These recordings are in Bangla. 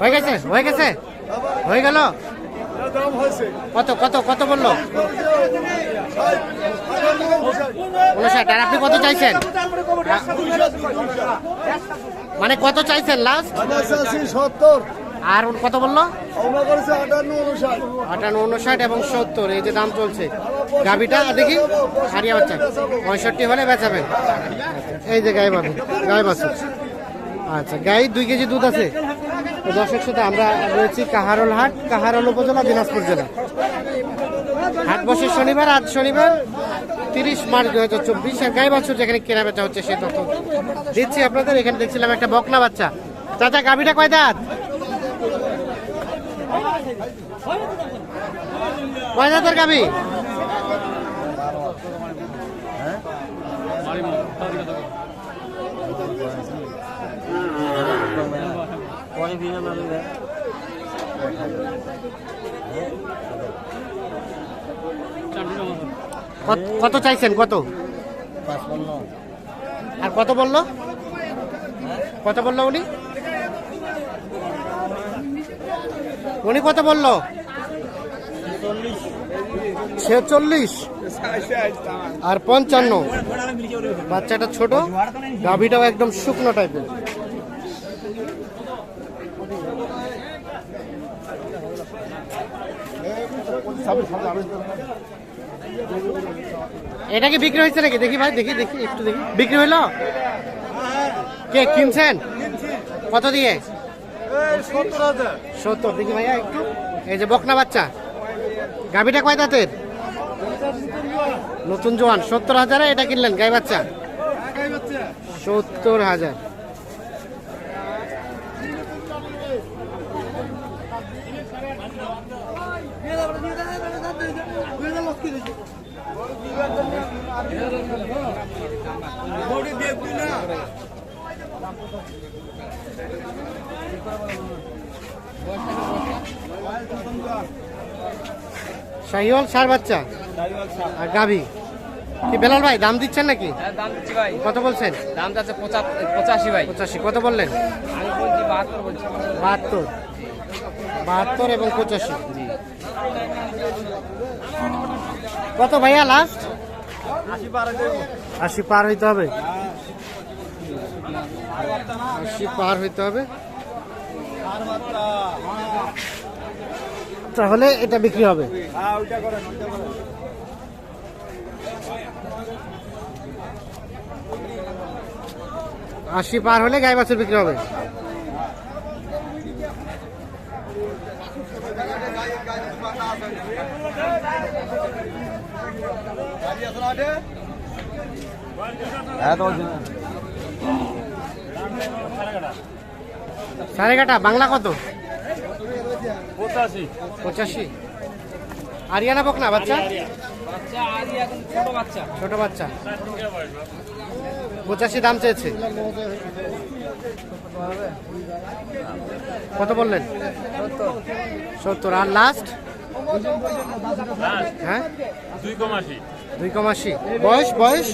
হয়ে গেছে? হয়ে গেছে? হয়ে গেল? কত কত কত বলল? উনষাট আর আপনি কত চাইছেন? মানে কত চাইছেন লাস্ট সত্তর আর কত বলল? আটান্ন, উনষাট এবং সত্তর, এই যে দাম চলছে। গাভিটা, দেখি, হারিয়া বাচ্চা। পঁয়ষট্টি হলে বেচাবেন। এই যে গায়ে পাবেন গায়ে আচ্ছা গায়ে দুই কেজি দুধ আছে। দর্শক সাথে আমরা রয়েছি কাহারল হাট, কাহারল উপজেলা, দিনাজপুর জেলা। হাট বসে শনিবার, আজ শনিবার, তিরিশ মার্চ দু হাজার চব্বিশ, আর গায়ে বাছুর যেখানে কেনা বেচা হচ্ছে সেই তথ্য দিচ্ছি আপনাদের। এখানে দেখছিলাম একটা বকনা বাচ্চা। চাচা, গাভিটা কয় দাঁত? কয় দাঁতের গাভি? কত- কত চাইছেন, কত? আর কত বলল? কত বলল উনি? উনি কত বলল? ছেচল্লিশ। আর পঞ্চান্ন। বাচ্চাটা ছোট, গাভিটাও একদম শুকনো টাইপের এটা কি বিক্রি হয়েছে নাকি? দেখি ভাই, দেখি দেখি, একটু দেখি। বিক্রি হইল? কে কিনছেন? কত দিয়ে? সত্তর। দেখি ভাইয়া একটু। এই যে বকনা বাচ্চা। গাভিটা কয় দাঁতের? নতুন জোয়ান। সত্তর হাজারে এটা কিনলেন, গাই বাচ্চা? সত্তর হাজার। শাহিওয়াল সার বাচ্চা? আর গাভি? কি বেলাল ভাই দাম দিচ্ছেন নাকি? হ্যাঁ দাম দিচ্ছি ভাই। কত বলছেন? দাম যাচ্ছে পঁচাশি ভাই। পঁচাশি কত বললেন? আমি বলছি বাহাত্তর বলছি। বাহাত্তর। বাহাত্তর এবং পঁচাশি। কত ভাইয়া লাস্ট আশি পার হইতে হবে। আশি পার হইতে হবে? তাহলে এটা বিক্রি হবে। হ্যাঁ আশি পার হলে গায়ে বাছুর বিক্রি হবে। সাড়ে কাটা বাংলা কত? পঁচাশি। পঁচাশি। আরিয়ানা এখন ছোট বাচ্চা। ছোট বাচ্চা। পঁচাশি দাম চেয়েছে। কত বললেন? সত্তর। আর লাস্ট হ্যাঁ? দুই কম আশি। দুই কম আশি। বয়স বয়স?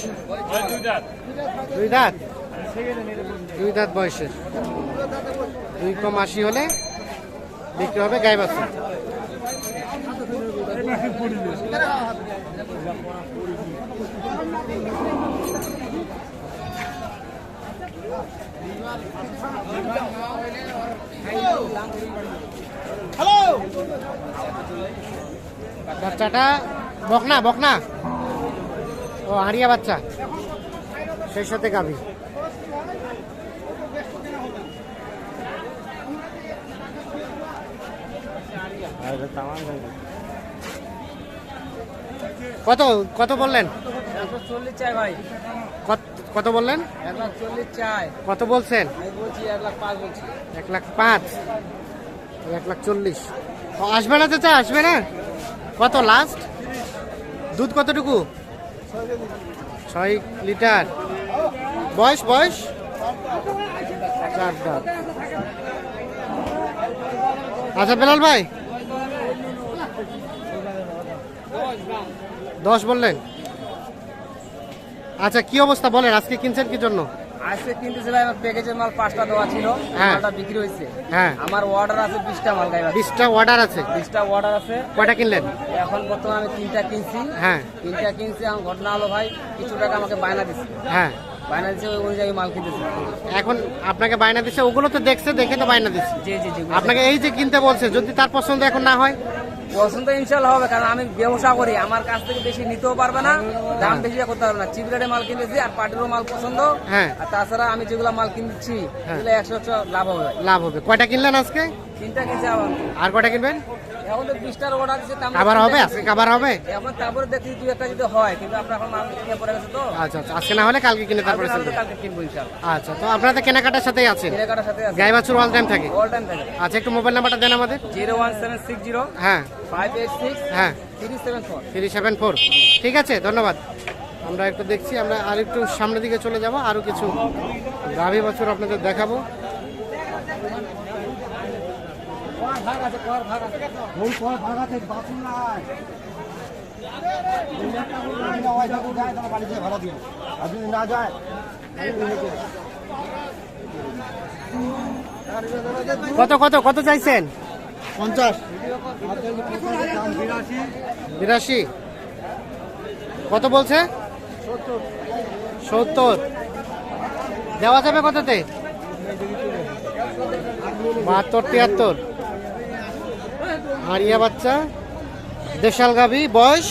দুই দাঁত। দুই দাঁত? দুই দাঁত বয়সের। দুই কম আশি হলে বিক্রি হবে গায়ে বাচ্চা বাচ্চাটা বকনা বকনা। ও হারিয়া বাচ্চা। সেই সাথে গাভী। কত কত বললেন? কত- বললেন? কত বলছেন? এক লাখ পাঁচ। এক লাখ চল্লিশ। আসবে না চাচা, আসবে না? কত লাস্ট দুধ কতটুকু? ছয় লিটার। বয়স বয়স? চার আচ্ছা বেলাল ভাই। দশ বললেন। আচ্ছা কি অবস্থা বলেন, আজকে কিনছেন কি জন্য? আজকে কিনতেছে ভাই আমার প্যাকেজের মাল পাঁচটা দেওয়া ছিল। হ্যাঁ। মালটা বিক্রি হয়েছে। হ্যাঁ। আমার অর্ডার আছে বিশটা মাল গাই বিশটা অর্ডার আছে। বিশটা অর্ডার আছে। কয়টা কিনলেন? এখন বর্তমানে আমি তিনটা কিনছি। হ্যাঁ। তিনটা কিনছি আমার ঘটনা হলো ভাই কিছু টাকা আমাকে বায়না দিচ্ছে হ্যাঁ। বায়না দিচ্ছে ওই অনুযায়ী মাল কিনতেছি। এখন আপনাকে বায়না দিচ্ছে ওগুলো তো দেখছে দেখে তো বায়না দিচ্ছে জি জি জি আপনাকে এই যে কিনতে বলছে যদি তার পছন্দ এখন না হয়? পছন্দ ইনশাল্লাহ হবে কারণ আমি ব্যবসা করি। আমার কাছ থেকে বেশি নিতেও পারবে না দাম বেশি করতে পারবে না। চিপ রেটে মাল কিনেছি আর পাটিরও মাল পছন্দ। হ্যাঁ। আর তাছাড়া আমি যেগুলো মাল কিনছি হ্যাঁ। সেগুলো একশো একশো লাভ হবে। লাভ হবে। কয়টা কিনলেন আজকে? তিনটা কিনছি আবার। আর কয়টা কিনবেন? এখন তো বিশটার অর্ডার দিচ্ছে আবার হবে? আজকে আবার হবে? এখন তারপরে দেখছি দুই একটা যদি হয় কিন্তু আপনার এখন মাল কিনে পড়ে গেছে তো। আচ্ছা আচ্ছা। আজকে না হলে কালকে কিনে তারপরে কালকে কিনবো আচ্ছা তো আপনারা তো কেনাকাটার সাথেই আছেন? কেনাকাটার সাথে আছে। গাই বাছুর অল টাইম থাকে? অল টাইম থাকে। আচ্ছা একটু মোবাইল নাম্বারটা দেন আমাদের। হ্যাঁ। হ্যাঁ। ঠিক আছে ধন্যবাদ। আমরা একটু দেখছি আমরা আর একটু সামনের দিকে চলে যাব। আরও কিছু গাভী বছর আপনাদের দেখাবো। ভাগ আছে ভাড়া আর যদি না যায় কত কত কত চাইছেন? পঞ্চাশ। বিরাশি। কত বলছে? সত্তর। দেওয়া যাবে কততে? বাহাত্তর তিয়াত্তর। হারিয়া বাচ্চা দেশাল গাভী বয়স?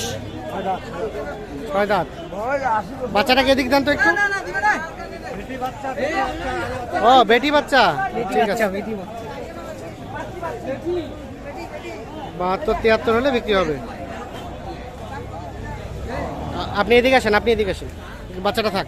ছয় দাঁত। বাচ্চাটাকে এদিক দেন তো একটু। ও বেটি বাচ্চা? ঠিক আছে। বাহাত্তর তিয়াত্তর হলে বিক্রি হবে। আপনি এদিকে আসেন আপনি এদিকে আসেন। বাচ্চাটা থাক।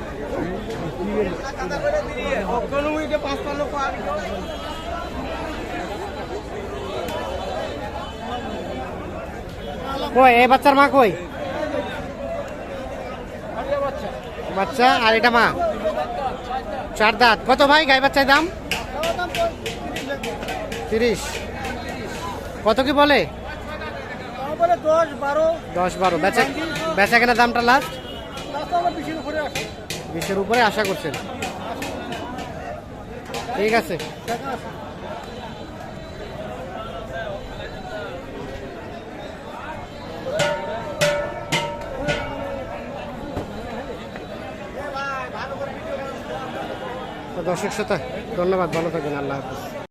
কই এই বাচ্চার মা কই? বাচ্চা আর এটা মা? চার দাঁত। কত ভাই গাই বাচ্চার দাম? তিরিশ। কত কি বলে? দশ বারো। দশ বারো। বেচা বেচা কেনা দামটা লাস্ট বিশের উপরে আশা করছেন। ঠিক আছে। দর্শক শ্রোতা ধন্যবাদ। ভালো থাকবেন। আল্লাহ হাফিজ।